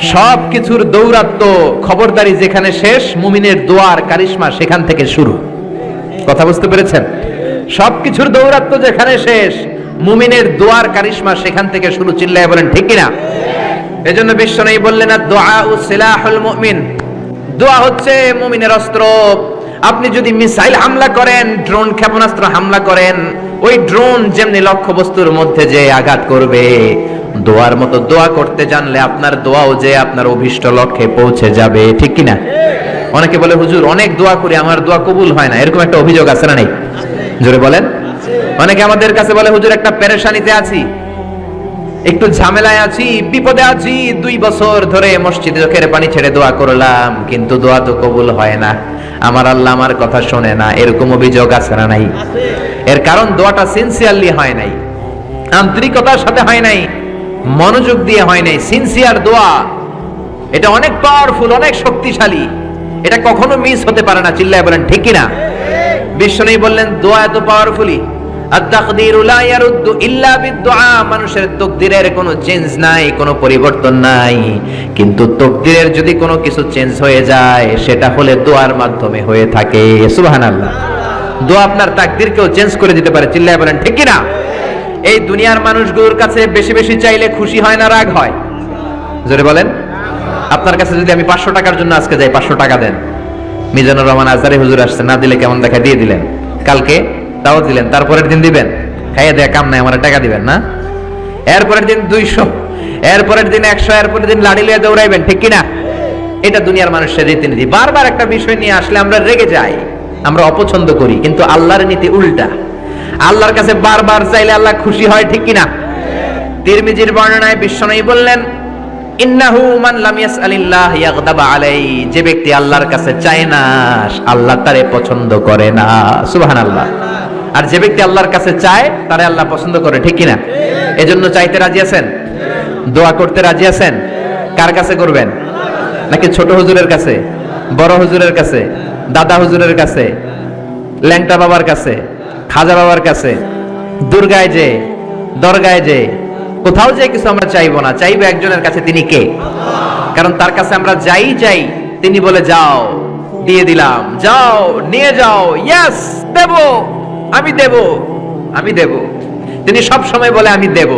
সব কিছুর দৌরাত্ম খবরদারি যেখানে শেষ, মুমিনের দোয়ার কারিশমা সেখান থেকে শুরু। কথা বুঝতে পেরেছেন? সব কিছুর দৌরাত্ম যেখানে শেষ, মুমিনের দোয়ার কারিশমা সেখান থেকে শুরু। চিল্লায় বলেন, ঠিক কিনা? এজন্য বিশ্ব নেই বললেন দোয়া ও সিলাহুল মুমিন। দোয়া হচ্ছে মুমিনের অস্ত্র। আপনি যদি মিসাইল হামলা করেন, ড্রোন ক্ষেপণাস্ত্র হামলা করেন, ওই ড্রোন যেমনি লক্ষ্য বস্তুর মধ্যে যে আঘাত করবে, দোয়ার মতো দোয়া করতে জানলে আপনার দোয়াও যে আপনার অভিষ্ট লক্ষ্যে পৌঁছে যাবে, ঠিক কিনা অনেকে বলে, হুজুর, অনেক দোয়া করি, আমার দোয়া কবুল হয় না। এরকম একটা অভিযোগ আছে না নেই? জোরে বলেন। অনেকে আমাদের কাছে বলে, হুজুর, একটা পেরেশানিতে আছি। একটু ঝামেলায় আছি, বিপদে আছি, দুই বছর ধরে মসজিদে চোখের পানি ছেড়ে দোয়া করলাম, কিন্তু দোয়া তো কবুল হয় না। আমার আল্লাহ আমার কথা শোনে না, এরকম অভিযোগ আছে না নাই? এর কারণ দোয়াটা সিনসিয়ারলি হয় নাই, আন্তরিকতার সাথে হয় নাই, মনোযোগ দিয়ে হয় নাই। সিনসিয়ার দোয়া, এটা অনেক পাওয়ারফুল অনেক শক্তিশালী। এটা কখনো মিস হতে পারে না, চিল্লায় বলেন, ঠিক না বিশ্বনেই বললেন, দোয়া এত পাওয়ারফুলি মানুষের তকদিরের কোনো চেঞ্জ নাই, কোনো পরিবর্তন নাই। কিন্তু তকদিরের যদি কোনো কিছু চেঞ্জ হয়ে যায়, সেটা হলে দোয়ার মাধ্যমে হয়ে থাকে। সুবহানাল্লাহ। দোয়া আপনার চেঞ্জ করে দিতে পারে। বলেন, ঠিক কি না এই দুনিয়ার মানুষগুলোর কাছে বেশি বেশি চাইলে খুশি হয় না, রাগ হয়? জোরে বলেন। আপনার কাছে যদি আমি পাঁচশো টাকার জন্য আজকে যাই, পাঁচশো টাকা দেন। মিজানুর রহমান আজারি হুজুর আসছে, না দিলে কেমন দেখা দিয়ে দিলেন। কালকে তাও দিলেন তারপরের দিন দিবেন? খাইয়ে দেয়া কাম নাই, আমার টাকা দিবেন না। এরপরের দিন দুইশো এরপরের দিন একশো এরপরের দিন লাড়ি লিয়ে দৌড়াইবেন, ঠিক কিনা? এটা দুনিয়ার মানুষের রীতিনীতি। বারবার একটা বিষয় নিয়ে আসলে আমরা রেগে যাই, আমরা অপছন্দ করি, কিন্তু আল্লাহর নীতি উল্টা। আল্লাহর কাছে বারবার চাইলে আল্লাহ খুশি হয়, ঠিক কিনা? তিরমিজির বর্ণনায় বিশ্বনয়ী বললেন, ইন্নাহু মান লাম ইয়াসআলিল্লাহ ইয়াগদাবা আলাই। যে ব্যক্তি আল্লাহর কাছে চায় না, আল্লাহ তারে পছন্দ করে না। সুবহানাল্লাহ। আর যে ব্যক্তি আল্লাহর কাছে চায়, তারে আল্লাহ পছন্দ করে, ঠিক কিনা? এজন্য চাইতে রাজি আছেন? দোয়া করতে রাজি আছেন? কার কাছে করবেন? নাকি ছোট হুজুরের কাছে? বড় হুজুরের কাছে? দাদা হুজুরের কাছে? ল্যাংটা বাবার কাছে? খাজা বাবার কাছে? দুর্গায় যে, দরগায় যে, কোথাও যে কিছু আমরা চাইব না। চাইব একজনের কাছে তিনি কে? কারণ তার কাছে আমরা যাই যাই, তিনি বলে, যাও, দিয়ে দিলাম। যাও, নিয়ে যাও। ইয়াস দেব। আমি দেব আমি দেব। তিনি সব সময় বলে, আমি দেব।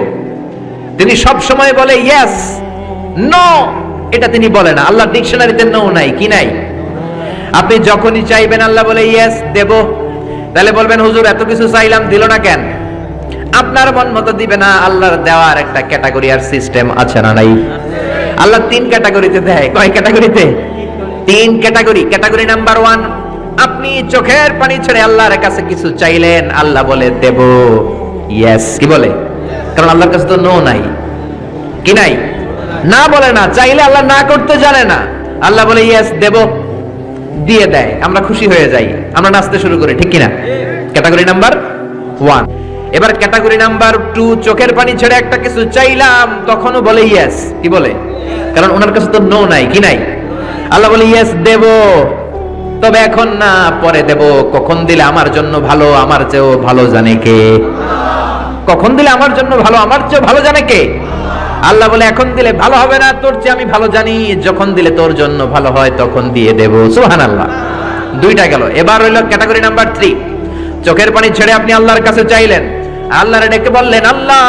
তিনি সব সময় বলে ইয়েস নো এটা তিনি বলে না। আল্লাহ ডিকশনারিতে নো নাই, কি নাই? আপনি যখনই চাইবেন, আল্লাহ বলে ইয়েস দেব। তাহলে বলবেন, হুজুর, এত কিছু চাইলাম, দিল না কেন? আপনার মন মতো দিবে না, আল্লাহর দেওয়ার একটা ক্যাটাগরি আর সিস্টেম আছে না নাই? আল্লাহ তিন ক্যাটাগরিতে দেয়। কয় ক্যাটাগরিতে তিন ক্যাটাগরি ক্যাটাগরি নাম্বার ওয়ান আপনি চোখের পানি ছেড়ে আল্লাহর কাছে কিছু চাইলেন, আল্লাহ বলে, দেব। ইয়েস কি বলে? কারণ আল্লাহর কাছে তো নো নাই। কি নাই? না বলে না, চাইলে আল্লাহ না করতে জানে না। আল্লাহ বলে ইয়েস দেব। দিয়ে দেয়। আমরা খুশি হয়ে যাই। আমরা নাচতে শুরু করি, ঠিক কিনা? Category number one. এবার ক্যাটাগরি নাম্বার টু, চোখের পানি ছেড়ে একটা কিছু চাইলাম, তখনও বলে ইয়েস কি বলে? কারণ ওনার কাছে তো নো নাই। কি নাই? আল্লাহ বলে ইয়েস দেব। তবে এখন না, পরে দেব। কখন দিলে আমার জন্য ভালো, আমার চেয়েও ভালো জানে কে? কখন দিলে আমার জন্য ভালো, আমার চেয়েও ভালো জানে কে? আল্লাহ বলে, এখন দিলে ভালো হবে না, তোর চেয়ে আমি ভালো জানি। যখন দিলে তোর জন্য ভালো হয়, তখন দিয়ে দেব। সুহান আল্লাহ দুইটা গেল। এবার হইল ক্যাটাগরি নাম্বার থ্রি চোখের পানি ছেড়ে আপনি আল্লাহর কাছে চাইলেন। আল্লাহ ডেকে বললেন, আল্লাহ,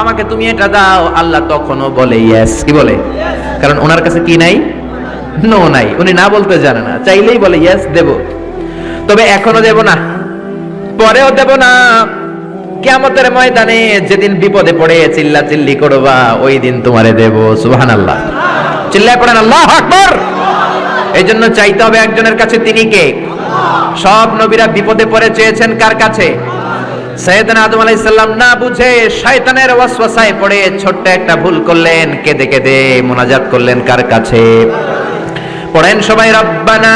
আমাকে তুমি এটা দাও। আল্লাহ তখনও বলে ইয়েস কি বলে? কারণ ওনার কাছে কি নাই? নো নাই, উনি না বলতে জানে না। চাইলেই বলে ইয়েস দেব। তবে এখনও দেব না, পরেও দেব না। কেমতের ময়দানে যেদিন বিপদে পড়ে চিল্লা চিল্লি করবা, ওই দিন তোমারে দেব সুহান আল্লাহ চিল্লায় পড়েন, আল্লাহ আকবর! এই জন্য চাইতে হবে একজনের কাছে তিনি কে? সব নবীরা বিপদে পড়ে চেয়েছেন কার কাছে? সৈয়দনা আদম আলাইহিস না বুঝে শয়তানের ওয়াসওয়াসায় পড়ে ছোট্ট একটা ভুল করলেন, কেঁদে কেঁদে মোনাজাত করলেন কার কাছে? পড়েন সবাই, রব্বানা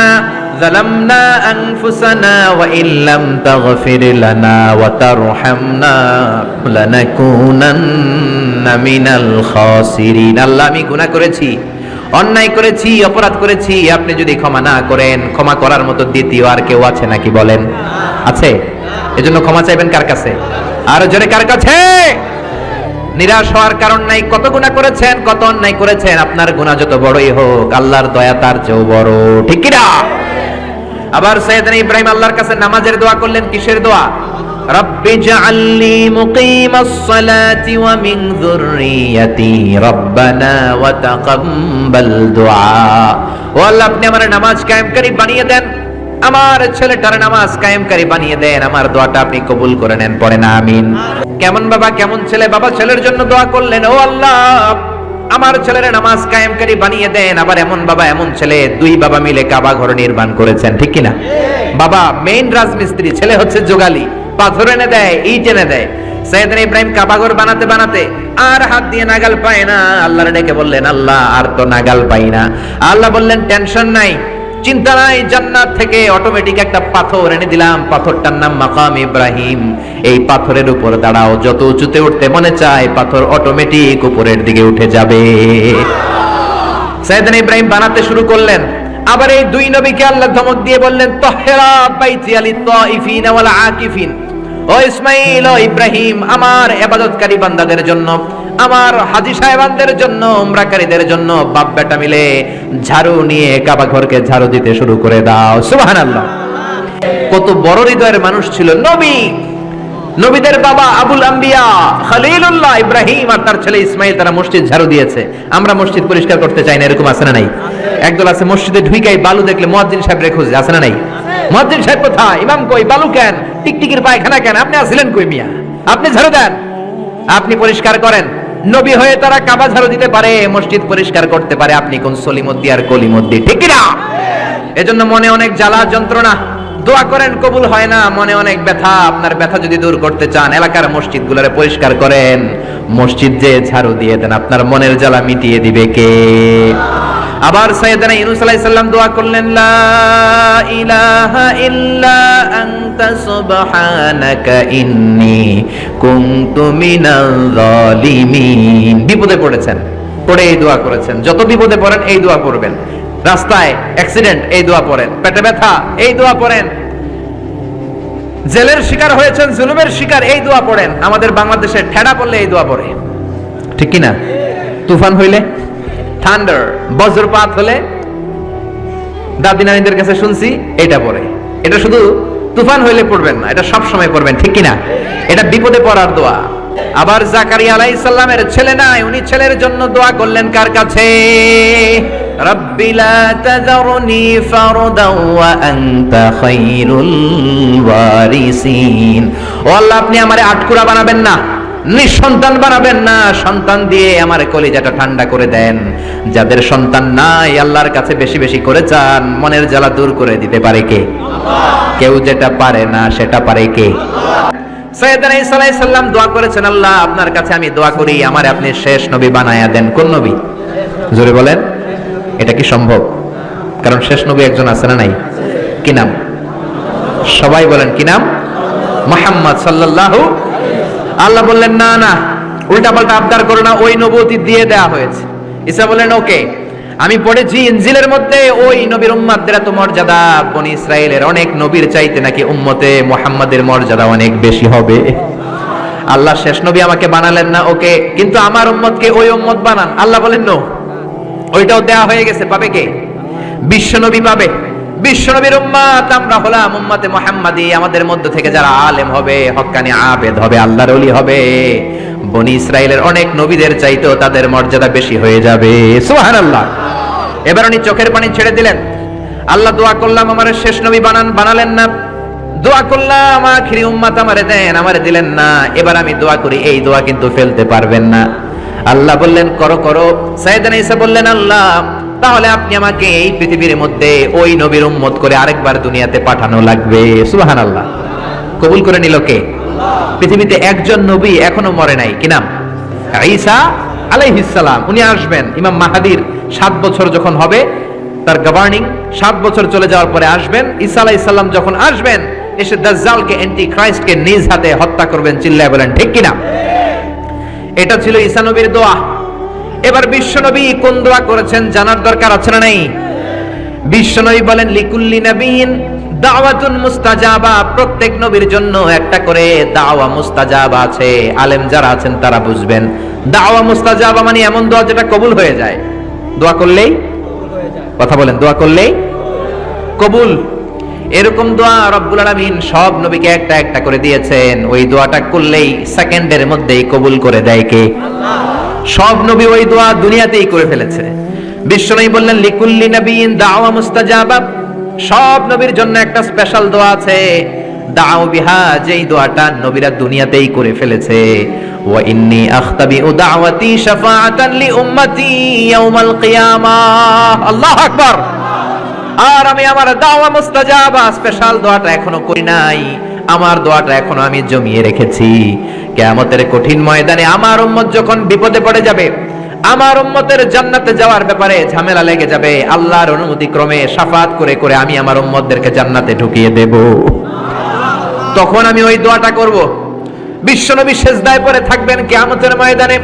জালামনা আনফুসানা ওয়া ইল্লাম তাগফির লানা ওয়া তারহামনা লানাকুনান্না মিনাল খাসিরিন। আল্লাহ, আমি গুনাহ করেছি, অন্যায় করেছি, অপরাধ করেছি। আপনি যদি ক্ষমা না করেন, ক্ষমা করার মতো দ্বিতীয় আর কেউ আছে নাকি বলেন? আছে? এজন্য ক্ষমা চাইবেন কার কাছে? আর জোরে, কার কাছে? নিরাশ হওয়ার কারণ নাই, কত গুনাহ করেছেন, কত অন্যায় করেছেন, আপনার গুনাহ যত বড়ই হোক, আল্লাহর দয়া তার চেয়েও বড়, ঠিক কি না আবার সৈয়দনা ইব্রাহিম আল্লাহর কাছে নামাজের দোয়া করলেন, কিসের দোয়া? রব্বি জাআলনি মুকিমাস সালাতি ওয়া মিন যুররিয়াতি, রব্বানা ওয়া তাকাব্বাল ও আল্লাহ, আপনি আমার নামাজ কায়েমকারী বানিয়ে দেন। আমার ছেলেটার নামাজ কায়েমকারী বানিয়ে দেন। আমার দোয়াটা আপনি কবুল করে নেন, পড়েন, আমিন। কেমন বাবা, কেমন ছেলে? বাবা ছেলের জন্য দোয়া করলেন, ও আল্লাহ। আমার ছেলের নামাজ কায়েমকারী বানিয়ে দেন। আবার এমন বাবা, এমন ছেলে, দুই বাবা মিলে কাবা ঘর নির্মাণ করেছেন, ঠিক কিনা? বাবা মেইন রাজমিস্ত্রি, ছেলে হচ্ছে যোগালি। পাথর এনে দেয়, ইট এনে দেয়। সৈয়দনা ইব্রাহিম কাবাগর বানাতে বানাতে আর হাত দিয়ে নাগাল পায় না। আল্লাহর ডেকে বললেন, আল্লাহ, আর তো নাগাল পাই না। আল্লাহ বললেন, টেনশন নাই চিন্তা নাই, জান্নাত থেকে অটোমেটিক একটা পাথর এনে দিলাম। পাথরটার নাম মাকাম ইব্রাহিম। এই পাথরের উপর দাঁড়াও, যত উঁচুতে উঠতে মনে চায়, পাথর অটোমেটিক উপরের দিকে উঠে যাবে। সাইয়েদনা ইব্রাহিম বানাতে শুরু করলেন। আবার এই দুই নবীকে আল্লাহ ধমক দিয়ে বললেন, তহেরা বাইতি আলি তাইফিন ওয়াল আকিফিন ও ইসমাইল ও ইব্রাহিম, আমার ইবাদতকারী বান্দাদের জন্য আমার হাজী সাহেবানদের জন্য, উমরাকারীদের জন্য বাপ বেটা মিলে ঝাড়ু নিয়ে কাবা ঘরকে ঝাড়ু দিতে শুরু করে দাও। সুবহানাল্লাহ। কত বড় হৃদয়ের মানুষ ছিল নবী। নবীদের বাবা আবুল আম্বিয়া, খালিলুল্লাহ ইব্রাহিম আর তার ছেলে ইসমাইল, তারা মসজিদ ঝাড়ু দিয়েছে। আমরা মসজিদ পরিষ্কার করতে চাই না, এরকম আছে না নাই? একদল আছে মসজিদে ঢুইকাই বালু দেখলে মুয়াজ্জিন সাহেব রে খুঁজে, আছে না নাই? মুয়াজ্জিন সাহেব কোথায়? ইমাম কই? বালু কেন? টিকটিকির পায়খানা কেন? আপনি আসলেন কই মিয়া? আপনি ঝাড়ু দেন। আপনি পরিষ্কার করেন। নবী হয়ে তারা কাবা ঝাড়ু দিতে পারে, মসজিদ পরিষ্কার করতে পারে, আপনি কোন সলিমদ্দি আর কলিমদ্দি, ঠিক না এজন্য মনে অনেক জ্বালা, যন্ত্রণা, দোয়া করেন, কবুল হয় না, মনে অনেক ব্যথা, আপনার ব্যথা যদি দূর করতে চান, এলাকার মসজিদ গুলারে পরিষ্কার করেন, মসজিদ যে ঝাড়ু দিয়ে দেন, আপনার মনের জ্বালা মিটিয়ে দিবে কে? আবার সাইয়েদনা ইউনূস আলাইহিস সালাম দোয়া করলেন, লা ইলাহা ইল্লা আনতা সুবহানাকা ইন্নী কুনতু মিনাল জালিমিন বিপদে পড়েছেন, পড়ে এই দোয়া করেছেন। যত বিপদে পড়েন, এই দোয়া করবেন রাস্তায় অ্যাক্সিডেন্ট এই দোয়া পড়েন। পেটে ব্যথা, এই দোয়া পড়েন। জেলের শিকার হয়েছেন, জুলুমের শিকার, এই দোয়া পড়েন। আমাদের বাংলাদেশে ঠেড়া পড়লে এই দোয়া পড়ে। ঠিক কি না? তুফান হইলে? থান্ডার বজ্রপাত হলে দাদি নানিদের কাছে শুনছি, এটা পড়ে এটা শুধু তুফান হইলে পড়বেন না, এটা সব সময় পড়বেন, ঠিক কি না এটা বিপদে পড়ার দোয়া। আবার জাকারিয়া আলাইহিস সালামের ছেলে নাই, উনি ছেলের জন্য দোয়া করলেন কার কাছে? লা তাযারনি ফারদান ওয়া আনতা খায়রুল ওয়ারিসিন। ও আল্লাহ, আপনি আমারে আটকুরা বানাবেন না। নিঃসন্তান বানাবেন না, সন্তান দিয়ে আমার কলিজাটা ঠান্ডা করে দেন। যাদের সন্তান নাই, আল্লাহর কাছে বেশি বেশি করে চান, মনের জ্বালা দূর করে দিতে পারে কে? কেউ যেটা পারে না, সেটা পারে কে? সৈয়দনা দোয়া করেছেন, আল্লাহ, আপনার কাছে আমি দোয়া করি, আমার আপনি শেষ নবী বানায়া দেন। কোন নবী? জোরে বলেন, এটা কি সম্ভব? কারণ শেষ নবী একজন আছে না নাই? কি নাম? সবাই বলেন, কি নাম? মোহাম্মদ সাল্লাল্লাহু আল্লাহ বললেন, না না, উল্টা পাল্টা আবদার করো না, ওই নবতি দিয়ে দেয়া হয়েছে। ঈসা বললেন, ওকে, আমি পড়েছি ইনজিলের মধ্যে, ওই নবীর উম্মাদের এত মর্যাদা, বনি ইসরায়েলের অনেক নবীর চাইতে নাকি উম্মতে মোহাম্মদের মর্যাদা অনেক বেশি হবে। আল্লাহ শেষ নবী আমাকে বানালেন না, ওকে, কিন্তু আমার উম্মতকে ওই উম্মত বানান। আল্লাহ বলেন, নো, ওইটাও দেয়া হয়ে গেছে, পাবে কে? বিশ্ব নবী পাবে। বিশ্ব নবীর উম্মাত, আমরা হলাম উম্মাতে মুহাম্মাদি, আমাদের মধ্য থেকে যারা আলেম হবে, হক্কানি আবেদ হবে, আল্লাহর ওলি হবে। বনি ইসরায়েলের অনেক নবীদের চাইতেও তাদের মর্যাদা বেশি হয়ে যাবে। সুবহানাল্লাহ। এবার উনি চোখের পানি ছেড়ে দিলেন। আল্লাহ দোয়া করলাম, আমার শেষ নবী বানান, বানালেন না। দোয়া করলাম, আখিরি উম্মাত আমারে দেন, আমারে দিলেন না। এবার আমি দোয়া করি, এই দোয়া কিন্তু ফেলতে পারবেন না। আল্লাহ বললেন, করো করো। সাইয়েদনা ঈসা বললেন, আল্লাহ তাহলে আপনি আমাকে এই পৃথিবীর মধ্যে ওই নবীর উম্মত করে আরেকবার দুনিয়াতে পাঠানো লাগবে। সুবহানাল্লাহ। কবুল করে নিল কে? পৃথিবীতে একজন নবী এখনও মরে নাই। কি নাম? ঈসা আলাইহিস সালাম। উনি আসবেন। ইমাম মাহাদির সাত বছর যখন হবে, তার গভর্নিং সাত বছর চলে যাওয়ার পরে আসবেন। ঈসা আলাইহিস সালাম যখন আসবেন, এসে দাজ্জালকে অ্যান্টি ক্রাইস্টকে নিজ হাতে হত্যা করবেন, চিল্লায় বলেন, ঠিক কিনা এটা ছিল ঈসা নবীর দোয়া। এবার বিশ্বনবী কোন দোয়া করেছেন জানার দরকার আছে না নাই? বিশ্বনবী বলেন, লিকুল্লি নবীন দাওয়াতুন মুস্তাজাবা। প্রত্যেক নবীর জন্য একটা করে দাওয়া মুস্তাজাবা আছে। আলেম যারা আছেন তারা বুঝবেন। দাওয়া মুস্তাজাবা মানে এমন দোয়া যেটা কবুল হয়ে যায়। দোয়া করলেই? কথা বলেন, দোয়া করলেই? কবুল। এরকম দোয়া রব্বুল আলামিন সব নবীকে একটা একটা করে দিয়েছেন। ওই দোয়াটা করলেই সেকেন্ডের মধ্যেই কবুল করে দেয় কে? সব নবী ওই দোয়া দুনিয়াতেই করে ফেলেছে। বিশ্বনবী বললেন, লিকুল্লি নবীন দাওয়া মুস্তাজাবা। সব নবীর জন্য একটা স্পেশাল দোয়া আছে। দাও বিহা, যেই দোয়াটা নবীরা দুনিয়াতেই করে ফেলেছে। ওয়া ইন্নী আখতাবিউ দাওয়াতি শাফাআতান উম্মতি ইয়াউমাল কিয়ামাহ আল্লাহু আকবার। আর আমি আমার দাওয়া মুস্তাজাবা স্পেশাল দোয়াটা এখনও করি নাই। আমার দোয়াটা এখনও আমি জমিয়ে রেখেছি। কেয়ামতের কঠিন ময়দানে আমার উম্মত যখন বিপদে পড়ে যাবে, আমার উম্মতের জান্নাতে যাওয়ার ব্যাপারে ঝামেলা লেগে যাবে। আল্লাহর অনুমতি ক্রমে সাফাত করে করে আমি আমার উম্মতদেরকে জান্নাতে ঢুকিয়ে দেব। তখন আমি ওই দোয়াটা করব। বিশ্বনবী শেষদায় পরে থাকবেন কেয়ামতের ময়দানে।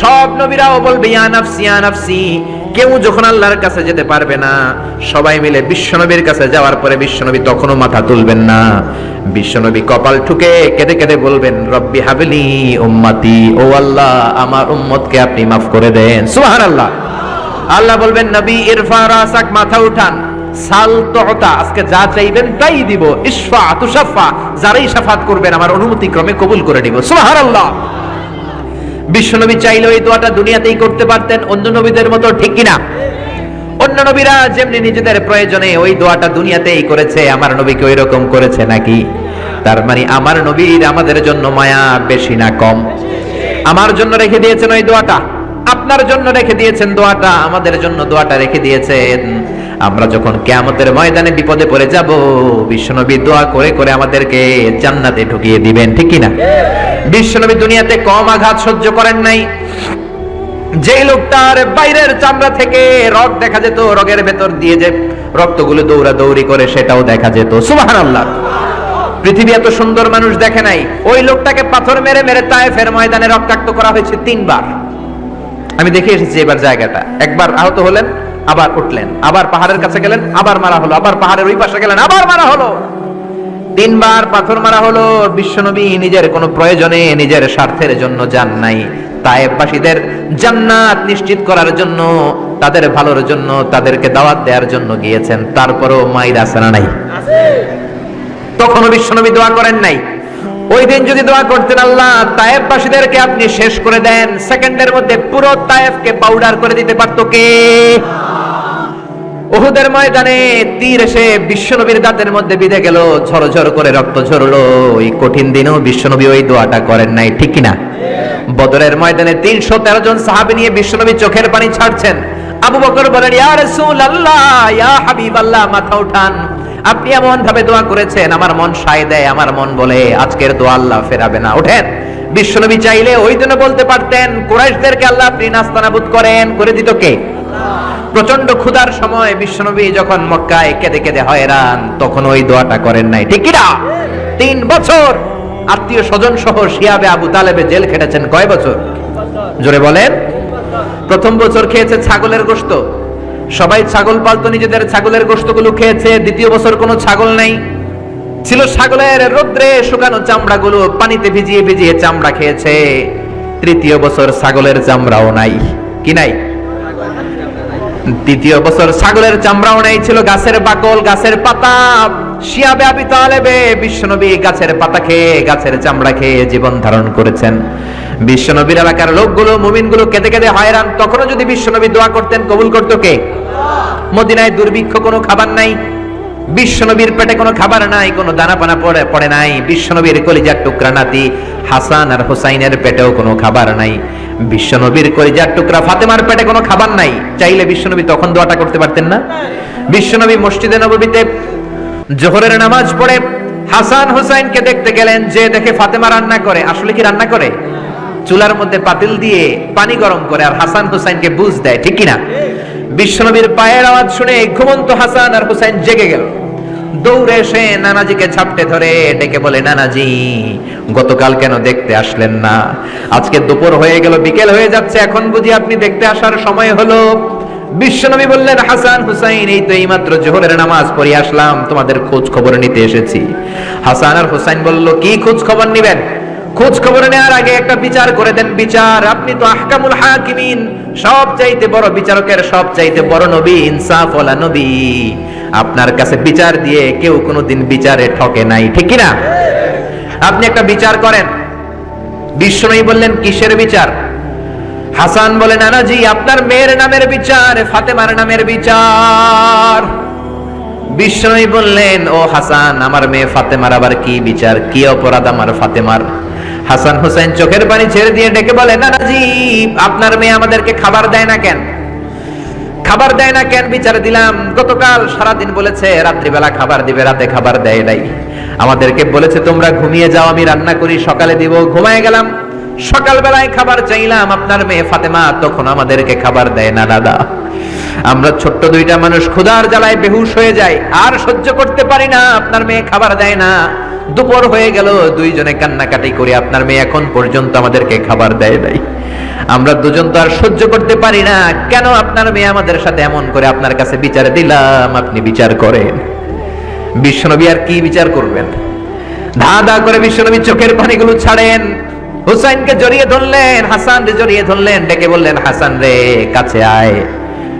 সব নবীরাও বলবে, ইয়া নাফসি ইয়া নাফসি কেউ যখন আল্লাহর কাছে যেতে পারবে না, সবাই মিলে বিশ্বনবীর কাছে যাওয়ার পরে বিশ্বনবী তখনও মাথা তুলবেন না। বিশ্বনবী কপাল ঠুকে কেঁদে কেঁদে বলবেন, রব্বি হাবিলি উম্মাতি, ও আল্লাহ, আমার উম্মতকে আপনি মাফ করে দেন। সুবহানাল্লাহ। আল্লাহ আল্লাহ বলবেন, নবী, ইরফা, রাসাক, মাথা উঠান। সাল তোতা আজকে যা চাইবেন তাই দিব। ইসফা তুষাফা যারাই সাফাত করবেন, আমার অনুমতি ক্রমে কবুল করে দিব সুবহানাল্লাহ। বিশ্বনবী চাইলে ওই দোয়াটা দুনিয়াতেই করতে পারতেন অন্য নবীদের মতো ঠিক কিনা? অন্য নবীরা যেমনি নিজেদের প্রয়োজনে ওই দোয়াটা দুনিয়াতেই করেছে, আমার নবীকে ওই রকম করেছে নাকি? তার মানে আমার নবীর আমাদের জন্য মায়া বেশি না কম? আমার জন্য রেখে দিয়েছেন ওই দোয়াটা? আপনার জন্য রেখে দিয়েছেন দোয়াটা? আমাদের জন্য দোয়াটা রেখে দিয়েছেন আমরা যখন কেয়ামতের ময়দানে বিপদে পড়ে যাব, বিশ্বনবী দোয়া করে করে আমাদেরকে জান্নাতে ঢুকিয়ে দিবেন, ঠিক কিনা? বিশ্বনবী দুনিয়াতে কম আঘাত সহ্য করেন নাই। যে লোকটার বাইরের চামড়া থেকে রগ দেখা যেত, রগের ভেতর দিয়ে যে রক্তগুলো দৌড়া দৌড়ি করে সেটাও দেখা যেত। সুবহানাল্লাহ। পৃথিবী এত সুন্দর মানুষ দেখে নাই। ওই লোকটাকে পাথর মেরে মেরে তায়েফের ময়দানে রক্তাক্ত করা হয়েছে তিনবার। আমি দেখে এসেছি এবার জায়গাটা। একবার আহত হলেন আবার উঠলেন, আবার পাহাড়ের কাছে গেলেন, আবার মারা হলো, আবার পাহাড়ের ওই পাশে গেলেন, আবার মারা হলো। তিনবার পাথর মারা হলো, বিশ্বনবী নিজের কোনো প্রয়োজনে নিজের স্বার্থের জন্য যান নাই। তায়েববাসীদের জান্নাত নিশ্চিত করার জন্য, তাদের ভালোর জন্য, তাদেরকে দাওয়াত দেওয়ার জন্য গিয়েছেন। তারপরও মাইর আসানা নাই? তখনও বিশ্বনবী দোয়া করেন নাই। ওই দিন যদি দোয়া করতেন আল্লাহ, তায়েববাসীদেরকে আপনি শেষ করে দেন। সেকেন্ডের মধ্যে পুরো তায়েফকে পাউডার করে দিতে পারতো কে? ওহুদের ময়দানে তীর এসে বিশ্বনবীর দাঁতের মধ্যে বিঁধে গেল ঝড় করে রক্ত ঝরলো। ওই কঠিন দিনেও বিশ্বনবী ওই দোয়াটা করেন নাই, ঠিক কিনা? বদরের ময়দানে তিনশো তেরো জন সাহাবি নিয়ে বিশ্বনবী চোখের পানি ছাড়ছেন। আবু বকর বলেন, ইয়া রাসূলুল্লাহ, ইয়া হাবিবাল্লাহ, মাথা উঠান। আপনি এমন ভাবে দোয়া করেছেন, আমার মন সায় দেয়, আমার মন বলে, আজকের দোয়া আল্লাহ ফেরাবে না। ওঠেন, বিশ্বনবী চাইলে ওই জন্য বলতে পারতেন, কুরাইশদেরকে আল্লাহ আপনি নাস্তানাবুদ করেন, করে দিত কে? প্রচণ্ড ক্ষুধার সময় বিশ্বনবী যখন মক্কায় কেঁদে কেঁদে হয়রান, তখন ওই দোয়াটা করেন নাই। ঠিক কিনা? তিন বছর আত্মীয় স্বজন সহ শিয়াবে আবু তালেবে জেল খেটেছেন কয় বছর? জোরে বলেন। প্রথম বছর খেয়েছে ছাগলের গোশত। সবাই ছাগল পালতো, নিজেদের ছাগলের গোশতগুলো খেয়েছে। দ্বিতীয় বছর কোনো ছাগল নেই। ছিল ছাগলের রোদ্রে শুকানো চামড়াগুলো, পানিতে ভিজিয়ে ভিজিয়ে চামড়া খেয়েছে। তৃতীয় বছর ছাগলের চামড়াও নাই। কি নাই? দ্বিতীয় বছর ছাগলের চামড়াও নেই ছিল গাছের বাকল, গাছের পাতা। শিয়াবে আবি তালেবে বিশ্বনবী গাছের পাতা খেয়ে, গাছের চামড়া খেয়ে জীবন ধারণ করেছেন। বিশ্বনবীর এলাকার লোকগুলো, মুমিনগুলো কেঁদে কেঁদে হয়রান। তখনও যদি বিশ্বনবী দোয়া করতেন, কবুল করতো কে? মদিনায় দুর্ভিক্ষ কোনো খাবার নাই। বিশ্বনবীর পেটে কোনো খাবার নাই, কোনো দানা পানা পড়ে পড়ে নাই। বিশ্বনবীর কলিজার টুকরা নাতি হাসান আর হোসাইনের পেটেও কোনো খাবার নাই। বিশ্বনবীর কলিজার টুকরা ফাতেমার পেটে কোনো খাবার নাই। চাইলে বিশ্বনবী তখন দোয়াটা করতে পারতেন না। বিশ্বনবী মসজিদে নববীতে জোহরের নামাজ পড়ে হাসান হোসাইনকে দেখতে গেলেন, যে দেখে ফাতেমা রান্না করে। আসলে কি রান্না করে? চুলার মধ্যে পাতিল দিয়ে পানি গরম করে আর হাসান হোসাইনকে বুঝ দেয়, ঠিক কিনা? বিশ্বনবীর পায়ের আওয়াজ শুনে ঘুমন্ত হাসান আর হোসাইন জেগে গেল। দৌড়ে এসে নানাজিকে ঝাপটে ধরে ডেকে বলে, নানাজি, গতকাল কেন দেখতে আসলেন না? আজকে দুপুর হয়ে গেল, বিকেল হয়ে যাচ্ছে, এখন বুঝি আপনি দেখতে আসার সময় হলো। বিশ্বনবী বললেন, হাসান হুসাইন, এই তো এইমাত্র জোহরের নামাজ পড়ে আসলাম, তোমাদের খোঁজ খবর নিতে এসেছি। হাসান আর হুসাইন বলল, কি খোঁজ খবর নিবেন? খোঁজ খবর নেওয়ার আগে একটা বিচার করে দেন, বিচার। আপনি তো আহকামুল হাকিমিন সব চাইতে বড় বিচারকের সব চাইতে বড় নবী ইনসাফ ওয়ালা নবী। আপনার কাছে বিচার দিয়ে কেউ কোনোদিন বিচারে ঠকে নাই, ঠিক না আপনি একটা বিচার করেন। বিশ্বনবী বললেন, কিসের বিচার? হাসান বলে, নানাজি, আপনার মেয়ের নামের বিচার, ফাতেমার নামের বিচার। বিশ্বনবী বললেন, ও হাসান, আমার মেয়ে ফাতেমার আবার কি বিচার? কি অপরাধ আমার ফাতেমার? হাসান হোসেন চোখের পানি ছেড়ে দিয়ে ডেকে বলে, নানাজি, আপনার মেয়ে আমাদেরকে খাবার দেয় না কেন? খাবার দেয় না কেন বিচার দিলাম? গতকাল সারাদিন বলেছে, রাত্রিবেলা খাবার দিবে, রাতে খাবার দেয় নাই। আমাদেরকে বলেছে, তোমরা ঘুমিয়ে যাও, আমি রান্না করি, সকালে দিব। ঘুমায় গেলাম। সকালবেলায় খাবার চাইলাম, আপনার মেয়ে ফাতেমা তখন আমাদেরকে খাবার দেয় না, দাদা। আমরা ছোট্ট দুইটা মানুষ, ক্ষুধার জ্বালায় বেহুশ হয়ে যাই। আর সহ্য করতে পারি না, আপনার মেয়ে খাবার দেয় না। দুপুর হয়ে গেল, দুইজনে কান্নাকাটি করে আপনার মেয়ে এখন পর্যন্ত আমাদেরকে খাবার দেয় নাই। আমরা দুজন তো আর সহ্য করতে পারি না। কেন আপনার মেয়ে আমাদের সাথে এমন করে আপনার কাছে বিচার দিলাম? আপনি বিচার করেন। বিশ্বনবী আর কি বিচার করবেন? ধা ধা করে বিশ্বনবী চোখের পানিগুলো ছাড়েন। হুসাইনকে জড়িয়ে ধরলেন হাসান রে জড়িয়ে ধরলেন, ডেকে বললেন, হাসান রে, কাছে আয়।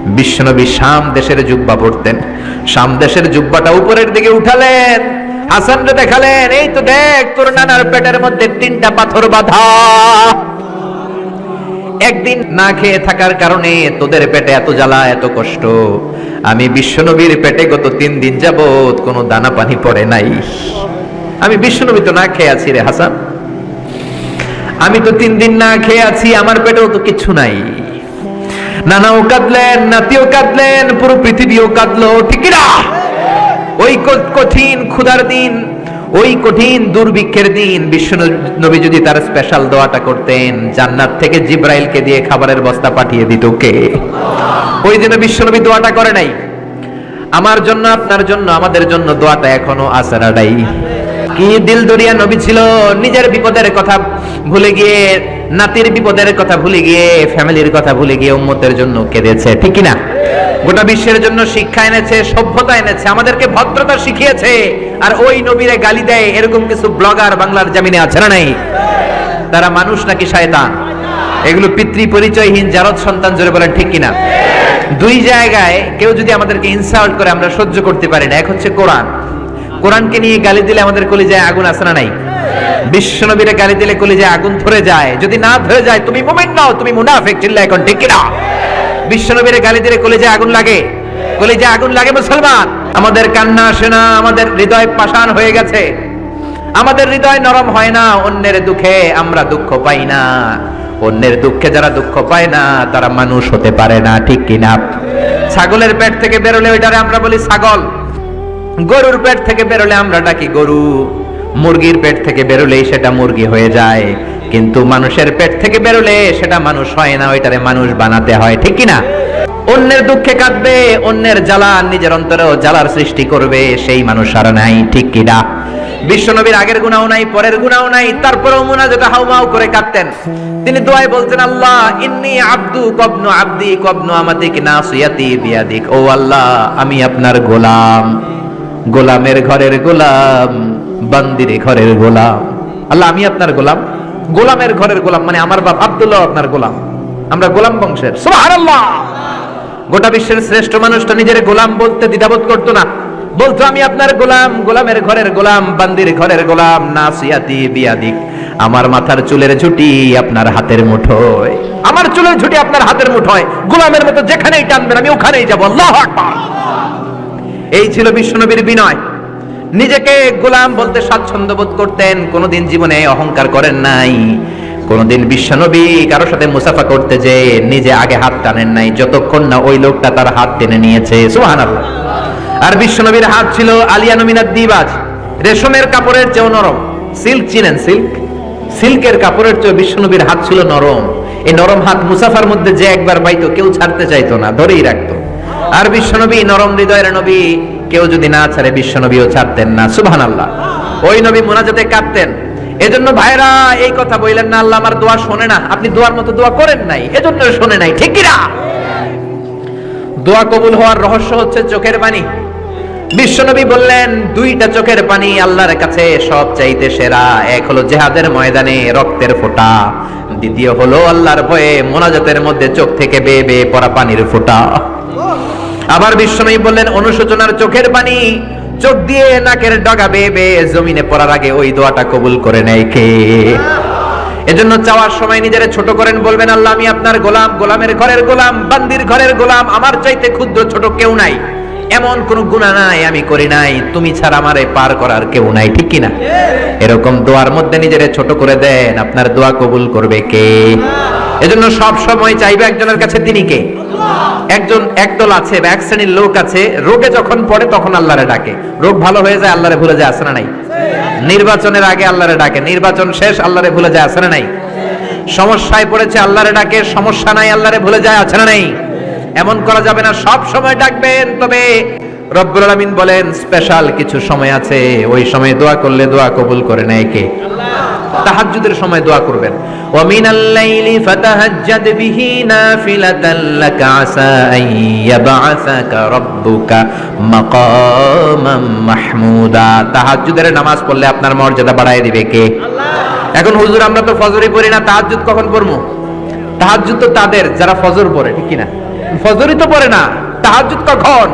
বিশ্বনবী শাম দেশের জুব্বা পড়তেন। শাম দেশের জুব্বাটা উপরের দিকে উঠালেন। হাসান রে দেখালেন, এই তো দেখ, তোর নানার পেটের মধ্যে তিনটা পাথর বাঁধা। একদিন না খেয়ে থাকার কারণে তোদের পেটে এত জ্বালা, এত কষ্ট। আমি বিশ্বনবীর পেটে গত তিন দিন যাবত কোনো দানা পানি পড়ে নাই। আমি বিশ্বনবী তো না খেয়ে আছি রে হাসান। আমি তো তিন দিন না খেয়ে আছি, আমার পেটেও তো কিছু নাই। নানাও কাঁদলেন, নাতিও কাঁদলেন, পুরো পৃথিবীও কাঁদলো, ঠিক না ওই কঠিন, ক্ষুধার দিন ওই কঠিন দুর্ভিক্ষের দিন বিশ্ব নবী যদি তার স্পেশাল দোয়াটা করতেন, জান্নাত থেকে জিব্রাইলকে দিয়ে খাবারের বস্তা পাঠিয়ে দিত কে? ওই দিনে বিশ্বনবী দোয়াটা করে নাই। আমার জন্য, আপনার জন্য, আমাদের জন্য দোয়াটা এখনও আসারাডাই কি দিল দরিয়া নবী ছিল, নিজের বিপদের কথা ভুলে গিয়ে নাতির বিপদের কথা ভুলে গিয়ে, ফ্যামিলির কথা ভুলে গিয়ে উম্মতের জন্য কেঁদেছে, ঠিক না গোটা বিশ্বের জন্য শিক্ষা এনেছে, সভ্যতা এনেছে, আমাদেরকে ভদ্রতা শিখিয়েছে, আর ওই নবীরে গালি দেয়, এরকম কিছু ব্লগার বাংলার জামিনে আছে না নাই? তারা মানুষ নাকি শয়তান? এগুলো পিতৃ পরিচয়হীন জারদ সন্তান, জোরে বলেন, ঠিক কিনা? দুই জায়গায় কেউ যদি আমাদেরকে ইনসাল্ট করে, আমরা সহ্য করতে পারি না। এক হচ্ছে কোরআন। কোরআনকে নিয়ে গালি দিলে আমাদের কলিজায় আগুন আসে না নাই? বিশ্বনবীরে গালি দিলে কলিজায় আগুন ধরে যায়। যদি না ধরে যায়, তুমি মুমিন নাও, তুমি মুনাফিক চিল্লা এখন ঠিক কিনা? বিশ্বনবীরে গালি দিলে কলিজায় আগুন লাগে। কলিজায় আগুন লাগে মুসলমান। আমাদের কান্না আসে না, আমাদের হৃদয় পাষাণ হয়ে গেছে। আমাদের হৃদয় নরম হয় না, অন্যের দুঃখে আমরা দুঃখ পাই না। অন্যের দুঃখে যারা দুঃখ পায় না, তারা মানুষ হতে পারে না, ঠিক কিনা? ছাগলের পেট থেকে বেরোলে ওইটারে আমরা বলি ছাগল। গরুর পেট থেকে বেরোলে আমরা ডাকি গরু। মুরগির পেট থেকে বেরোলেই সেটা মুরগি হয়ে যায়। কিন্তু মানুষের পেট থেকে বেরোলে সেটা মানুষ হয় না, ওইটারে মানুষ বানাতে হয়, ঠিক কিনা? অন্যের দুঃখে কাঁদবে, অন্যের জ্বালা নিজের অন্তরেও জ্বালার সৃষ্টি করবে, সেই মানুষ আর নাই, ঠিক কিনা? বিশ্বনবীর আগের গুণাও নাই, পরের গুণাও নাই, তারপরেও মুনাজাতে হাউমাউ করে কাঁদতেন। তিনি দোয়ায় বলতেন, আল্লাহ, ইন্নি আব্দু কবনু আব্দি কবনু আমাদিক নাসিয়াতি বিয়াদিক। ও আল্লাহ, আমি আপনার গোলাম। গোলামের ঘরের গোলাম। বান্দিরে ঘরের গোলাম। আল্লাহ, আমি আপনার গোলাম। গোলামের ঘরের গোলাম মানে আমার বাপ আব্দুল্লাহ আপনার গোলাম। আমরা গোলাম বংশের। গোটা বিশ্বের শ্রেষ্ঠ মানুষটা নিজের গোলাম বলতে দ্বিধাবোধ করতো না। বলতো, আমি আপনার গোলাম, গোলামের ঘরের গোলাম, বান্দির ঘরের গোলাম, নাসিয়াতি, বিয়াদিক। আমার মাথার চুলের ঝুটি আপনার হাতের মুঠোয়। আমার চুলের ঝুটি আপনার হাতের মুঠোয়। গোলামের মতো যেখানেই টানবেন, আমি ওখানেই যাব। আল্লাহু এই ছিল বিশ্বনবীর বিনয়। নিজেকে গোলাম বলতে স্বাচ্ছন্দ্য বোধ করতেন, কোনোদিন জীবনে অহংকার করেন নাই। কোনোদিন বিশ্বনবী কারোর সাথে মুসাফা করতে যে নিজে আগে হাত টানেন নাই, যতক্ষণ না ওই লোকটা তার হাত টেনে নিয়েছে। সুবহানাল্লাহ। আর বিশ্বনবীর হাত ছিল আলিয়া নমিনার দিবাজ। রেশমের কাপড়ের চেয়েও নরম। সিল্ক চিনেন, সিল্ক? সিল্কের কাপড়ের চেয়ে বিশ্বনবীর হাত ছিল নরম। এই নরম হাত মুসাফার মধ্যে যে একবার পাইতো কেউ ছাড়তে চাইতো না, ধরেই রাখতো। আর বিশ্বনবী, নরম হৃদয়ের নবী কেউ যদি না ছাড়ে বিশ্বনবীও ছাড়তেন না। সুবহান আল্লাহ ওই নবী মোনাজাতে কাঁদতেন। এজন্য ভাইরা, এই কথা বললেন না, আল্লাহ আমার দোয়া শোনে না। আপনি দোয়ার মতো দোয়া করেন নাই, এজন্য শোনে নাই, ঠিক কি না দোয়া কবুল হওয়ার রহস্য হচ্ছে চোখের পানি। বিশ্বনবী বললেন, দুইটা চোখের পানি আল্লাহর কাছে সব চাইতে সেরা। এক হলো জেহাদের ময়দানে রক্তের ফোঁটা। দ্বিতীয় হলো আল্লাহর ভয়ে মোনাজাতের মধ্যে চোখ থেকে বেয়ে বেয়ে পড়া পানির ফোঁটা। আবার বিশ্বনবী বললেন, অনুশোচনার চোখের পানি চোখ দিয়ে নাকের ডগা বেয়ে বেয়ে জমিনে পড়ার আগে ওই দোয়াটা কবুল করে নেয় কে? এজন্য চাওয়ার সময় নিজেরা ছোট করেন, বলবেন, আল্লাহ, আমি আপনার গোলাম, গোলামের ঘরের গোলাম, বান্দির ঘরের গোলাম, আমার চাইতে ক্ষুদ্র ছোট কেউ নাই। এমন কোন গুণা নাই, আমি করি নাই। তুমি ছাড়া আমারে পার করার কেউ নাই, ঠিক কিনা? এরকম দোয়ার মধ্যে নিজেরে ছোট করে দেন, আপনার দোয়া কবুল করবে কে? এজন্য সব সময় চাইবে একজনের কাছে তিনি কে? একজন একদল আছে বা এক শ্রেণির লোক আছে, রোগে যখন পড়ে তখন আল্লাহরে ডাকে। রোগ ভালো হয়ে যায়, আল্লাহরে ভুলে যায় আসে না নাই? নির্বাচনের আগে আল্লাহরে ডাকে, নির্বাচন শেষ, আল্লাহরে ভুলে যায় আসে না নাই? সমস্যায় পড়েছে, আল্লাহরে ডাকে, সমস্যা নাই, আল্লাহরে ভুলে যায়, আছে না নাই? এমন করা যাবে না, সব সময় ডাকবেন। তবে রব্বুল আলামিন বলেন, স্পেশাল কিছু সময় আছে, ওই সময় দোয়া করলে দোয়া কবুল করে নেয় কে? তাহাজ্জুদের সময় দোয়া করবেন। ওয়া ফাতাহাজ্জাদ বিহি মাহমুদা। তাহাজ্জুদের নামাজ পড়লে আপনার মর্যাদা বাড়ায় দিবে কে? এখন হুজুর, আমরা তো ফজরই পড়ি না, তাহাজ্জুদ কখন পড়ব? তাহাজ্জুদ তো তাদের, যারা ফজর পড়ে, ঠিক না ফজরই তো পড়ে না, তাহাজ্জুদ কখন?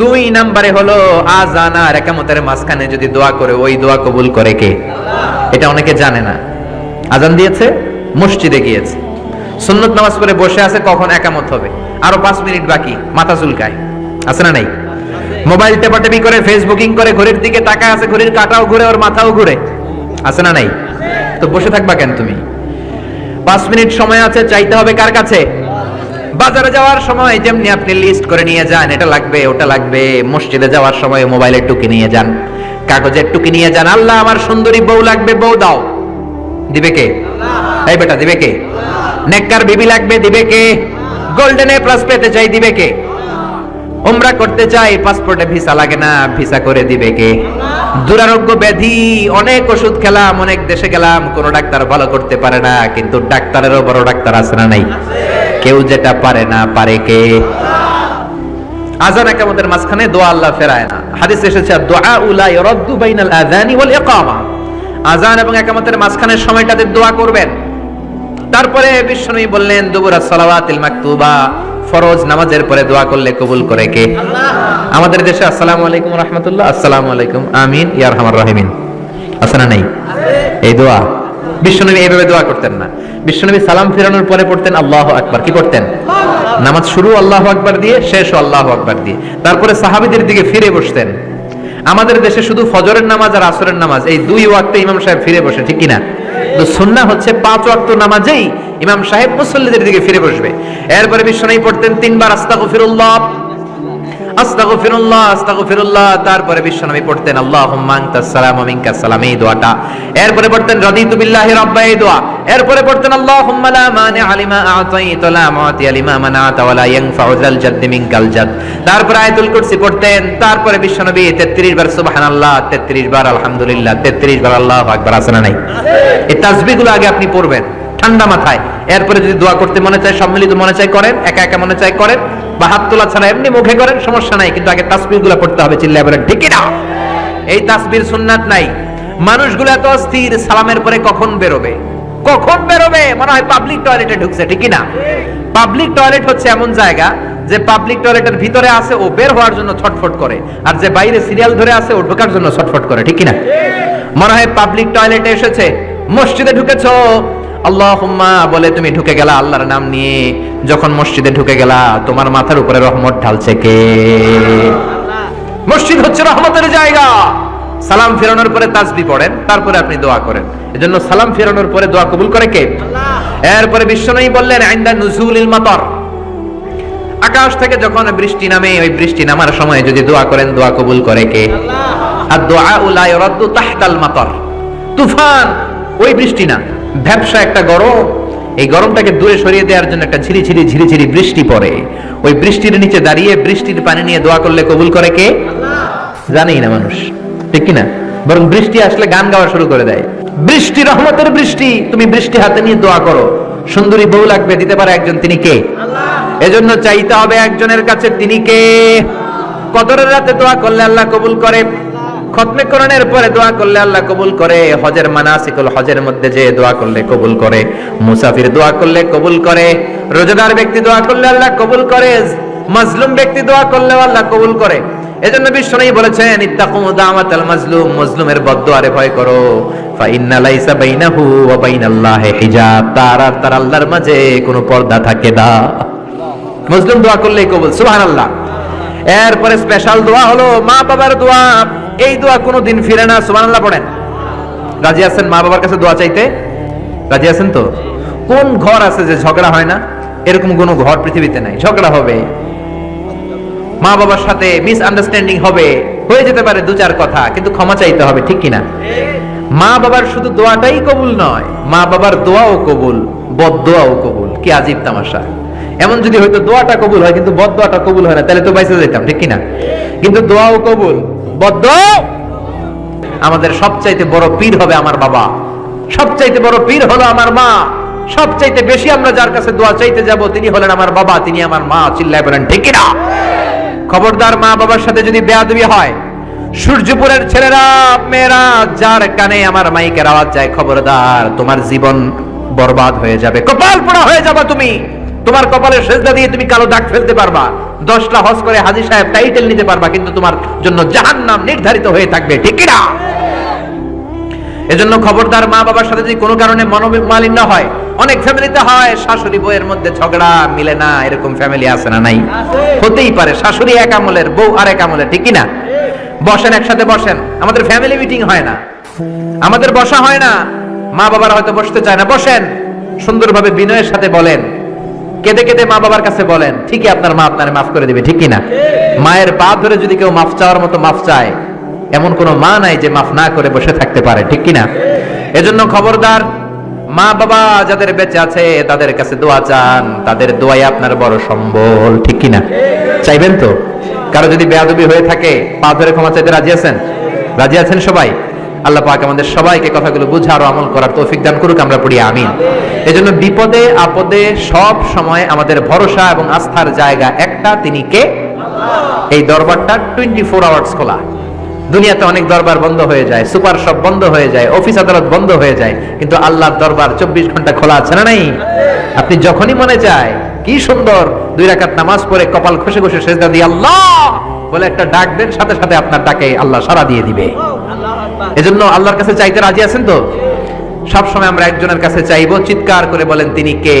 দুই নম্বরে হলো আজান আর একামতের মাঝখানে যদি দোয়া করে, ওই দোয়া কবুল করে কে? এটা অনেকে জানে না। আজান দিয়েছে, মসজিদে গিয়েছে। সুন্নত নামাজ পড়ে বসে আছে কখন একামত হবে? আরও পাঁচ মিনিট বাকি, মাথা চুলকায়। আছে না নাই? মোবাইল টেপাটেপি করে, ফেসবুকিং করে, ঘড়ির দিকে টাকা আছে, ঘড়ির কাটাও ঘুরে, ওর মাথাও ঘুরে। আছে না নাই? তো বসে থাকবা কেন তুমি? পাঁচ মিনিট সময় আছে, চাইতে হবে কার কাছে? বাজারে যাওয়ার সময় যেমনি আপনি লিস্ট করে নিয়ে যান, এটা লাগবে, ওটা লাগবে, মসজিদে যাওয়ার সময় মোবাইলের টুকি নিয়ে যান, কাগজের টুকি নিয়ে যান, আল্লাহ আমার সুন্দরী বউ লাগবে, বউ দাও। দিবে কে? এই বেটা, দিবে কে? নেককার বিবি লাগবে, দিবে কে? গোল্ডেন এ প্লাস পেতে চাই, দিবে কে? উমরা করতে চাই পাসপোর্টে ভিসা লাগে না ভিসা করে দিবে কে? দুরারোগ্য ব্যাধি, অনেক ওষুধ খেলাম, অনেক দেশে গেলাম, কোন ডাক্তার ভালো করতে পারে না, কিন্তু ডাক্তারেরও বড় ডাক্তার আছে না নাই? কেউ যেটা পারে না পারে কে? আজান একামতের মাঝখানে, দোয়া আল্লাহ ফেরায় না। হাদিস এসেছে, দোয়া বাইনাল আজান এবং একামতের সময়টাতে দোয়া করবেন। তারপরে বিশ্বনবী বললেন, দুবুরা মাকতুবা, ফরজ নামাজের পরে দোয়া করলে কবুল করে কে? আমাদের দেশে, আসসালামু আলাইকুম রাহমাতুল্লাহ। আসসালামু আলাইকুম। আমিন। ইয়া আরহামার রাহিমিন। আছে নাই? এই দোয়া। বিশ্বনবী এইভাবে দোয়া করতেন না। বিশ্বনবী সালাম ফেরানোর পরে পড়তেন, আল্লাহ আকবার। কি করতেন? নামাজ শুরু, আল্লাহ আকবার দিয়ে, শেষ, আল্লাহ আকবার দিয়ে। তারপরে সাহাবীদের দিকে ফিরে বসতেন। আমাদের দেশে শুধু ফজরের নামাজ আর আসরের নামাজ, এই দুই ওয়াক্তে ইমাম সাহেব ফিরে বসে, ঠিক কিনা? তো সুন্না হচ্ছে পাঁচ ওয়াক্ত নামাজেই ইমাম সাহেব মুসল্লিদের দিকে ফিরে বসবে। এরপরে বিশ্বনবী পড়তেন তিনবার, আস্তাগফিরুল্লাহ। আস্তাগফিরুল্লাহ আস্তাগফিরুল্লাহ। তারপরে বিশ্বনবী পড়তেন সালাম সালাম, এই দোয়াটা। এরপরে পড়তেন, রাদিতু বিল্লাহি রাব্বা, এই দোয়া। এরপরে পড়তেন লা মানিআ লিমা আ'তাইতা, লা মানা'তা ওয়া লা ইয়ানফা'ু যাল জাদ। তারপরে আয়াতুল কুরসি পড়তেন, তারপরে বিশ্বনবী 33 বার, সুবহানাল্লাহ 33 বার, আলহামদুলিল্লাহ 33 বার, আল্লাহু আকবার, আছে না নাই? এই তাসবিহগুলো আগে আপনি পড়বেন, ঠান্ডা মাথায়। এরপরে যদি দোয়া করতে মনে চায় সম্মিলিত মনে চায় করেন, একা একা মনে চায় করেন বা হাত তোলা ছাড়া এমনি মুখে করেন, সমস্যা নাই, কিন্তু আগে তাসবিরগুলা পড়তে হবে, চিল্লায় বলেন, ঠিক না এই তাসবির সুন্নাত নাই। মানুষগুলো এত অস্থির, সালামের পরে কখন বেরোবে? কখন বেরোবে? মনে হয় পাবলিক টয়লেটে ঢুকছে, ঠিক না পাবলিক টয়লেট হচ্ছে এমন জায়গা যে পাবলিক টয়লেটের ভিতরে আছে, ও বের হওয়ার জন্য ছটফট করে, আর যে বাইরে সিরিয়াল ধরে আছে, ও ঢোকার জন্য ছটফট করে, ঠিক না মনে হয় পাবলিক টয়লেটে এসেছে, মসজিদে ঢুকেছো আল্লাহুম্মা বলে তুমি ঢুকে গেলা আল্লাহর নাম নিয়ে। যখন মসজিদে ঢুকে গেলা তোমার মাথার উপরে রহমত ঢালছে কে? মসজিদ হচ্ছে রহমতের জায়গা। সালাম ফেরানোর পরে তাসবি পড়েন তারপরে আপনি দোয়া করেন। এজন্য সালাম ফেরানোর পরে দোয়া কবুল করে কে? এরপরে বিশ্বনবী বললেন আইন্দা নুজুলিল মাতর। আকাশ থেকে যখন বৃষ্টি নামে ওই বৃষ্টি নামার সময় যদি দোয়া করেন দোয়া কবুল করে কে? আর দোয়া উলা ইরাদ্দু তাহতাল মাতর। তুফান ওই বৃষ্টি না। ব্যবসা একটা গরম, এই গরমটাকে দূরে সরিয়ে দেওয়ার জন্য একটা ঝিরি ঝিরি ঝিরি ঝিরি বৃষ্টি পড়ে। ওই বৃষ্টির নিচে দাঁড়িয়ে বৃষ্টির পানি নিয়ে দোয়া করলে কবুল করে কে? জানেই না মানুষ, ঠিক কিনা? বরং বৃষ্টি আসলে গান গাওয়া শুরু করে দেয়। বৃষ্টি, রহমতের বৃষ্টি, তুমি বৃষ্টি হাতে নিয়ে দোয়া করো। সুন্দরী বউ লাগবে, দিতে পারে একজন, তিনি কে? এজন্য চাইতে হবে একজনের কাছে, তিনি কে? কদরের রাতে দোয়া করলে আল্লাহ কবুল করে। খতমে করণের পরে দোয়া করলে আল্লাহ কবুল করে। হজের মানাসিকুল হজের মধ্যে যে দোয়া করলে কবুল করে। মুসাফির দোয়া করলে কবুল করে। রোজাদার ব্যক্তি দোয়া করলে আল্লাহ কবুল করে। মাজলুম ব্যক্তি দোয়া করলেও আল্লাহ কবুল করে। এজন্য বিশ্বনবী বলেছেন ইত্তাকু দাওয়াতাল মাজলুম মাজলুমের বদদুয়ারে ভয় করো। ফা ইন্না লাইসা বাইনাহু ওয়া বাইনাল্লাহি হিজাব। তার আর তার আল্লাহর মাঝে কোনো পর্দা থাকে না। মুসলিম দোয়া করলেই কবুল। সুবহানাল্লাহ। এরপরে স্পেশাল দোয়া হলো মা বাবার দোয়া। এই দোয়া কোনোদিন ফিরে না, সুবহানাল্লাহ পড়েন। রাজি আছেন মা বাবার কাছে দোয়া চাইতে? রাজি আছেন তো? কোন ঘর আছে যে ঝগড়া হয় না? এরকম কোনো ঘর পৃথিবীতে নাই। ঝগড়া হবে। মা বাবার সাথে মিস আন্ডারস্ট্যান্ডিং হবে। হয়ে যেতে পারে দু চার কথা, কিন্তু ক্ষমা চাইতে হবে, ঠিক কিনা? মা বাবার শুধু দোয়াটাই কবুল নয় মা বাবার দোয়াও কবুল, বদ দোয়াও কবুল। কি আজীব তামাশা। এমন যদি হয়তো দোয়াটা কবুল হয়, কিন্তু বদ দোয়াটা কবুল হয় না, তাহলে তো বাইসে যেতাম ঠিক কিনা? কিন্তু দোয়াও কবুল। বদ আমাদের সবচাইতে বড় পীর হবে আমার বাবা। সবচাইতে বড় পীর হলো আমার মা। সবচাইতে বেশি আমরা যার কাছে দোয়া চাইতে যাব, তিনি হলেন আমার বাবা, তিনি আমার মা, চিল্লায় বলেন, ঠিক কিনা? খবরদার মা বাবার সাথে যদি বেয়াদবি হয়, সূর্যপুরের ছেলেরা, মেয়েরা, যার কানে আমার মাইকের আওয়াজ যায়, খবরদার, তোমার জীবন বরবাদ হয়ে যাবে, কপাল পোড়া হয়ে যাবে তুমি। তোমার কপালের সেজদা দিয়ে তুমি কালো দাগ ফেলতে পারবা। দশটা হজ করে হাজি সাহেব টাইটেল নিতে পারবা, কিন্তু তোমার জন্য জাহান্নাম নির্ধারিত হয়ে থাকবে, ঠিক কিনা? এজন্য খবরদার মা বাবার সাথে যদি কোনো কারণে মনোমালিন্য হয়, অনেক ফ্যামিলিতে হয়, শাশুড়ি বউয়ের মধ্যে ঝগড়া মিলে না, এরকম ফ্যামিলি আছে না নাই? হতেই পারে, শাশুড়ি এক আমলের, বউ আর এক আমলের ঠিকই না বসেন, একসাথে বসেন, আমাদের ফ্যামিলি মিটিং হয় না। আমাদের বসা হয় না, মা বাবার হয়তো বসতে চায় না, বসেন, সুন্দরভাবে বিনয়ের সাথে বলেন। কেঁদে কেঁদে মা বাবার কাছে বলেন, ঠিকই আপনার মা আপনার মাফ করে দিবে, ঠিক না মায়ের পা ধরে যদি কেউ মাফ চাওয়ার মতো মাফ চায়, এমন কোন মা নাই যে মাফ না করে বসে থাকতে পারে, ঠিক কিনা? এজন্য খবরদার, মা বাবা যাদের বেঁচে আছে, তাদের কাছে দোয়া চান, তাদের দোয়াই আপনার বড় সম্বল, ঠিক কিনা? চাইবেন তো? কারও যদি বেয়াদবি হয়ে থাকে, পা ধরে ক্ষমা চাইতে রাজি আছেন? রাজি আছেন সবাই? আল্লাহ পাক আমাদের সবাইকে কথাগুলো বুঝার ও আমল করার তৌফিক দান করুক, আমরা পড়ি, আমিন। এজন্য বিপদে, আপদে সব সময় আমাদের ভরসা এবং আস্থার জায়গা একটা, তিনি কে? এই দরবারটা টোয়েন্টি ফোর আওয়ার্স খোলা। দুনিয়াতে অনেক দরবার বন্ধ হয়ে যায়, সুপার সব বন্ধ হয়ে যায়, অফিস আদালত বন্ধ হয়ে যায়, কিন্তু আল্লাহর দরবার চব্বিশ ঘণ্টা খোলা আছে না নাই? আপনি যখনই মনে চায়, কি সুন্দর, দুই রাকাত নামাজ পড়ে কপাল খসে খসে সেজদা দিয়ে আল্লাহ বলে একটা ডাক দেন, সাথে সাথে আপনার ডাকে আল্লাহ সারা দিয়ে দিবে। এজন্য আল্লাহর কাছে চাইতে রাজি আছেন তো? সব সময় আমরা একজনের কাছে চাইব, চিৎকার করে বলেন, তিনি কে?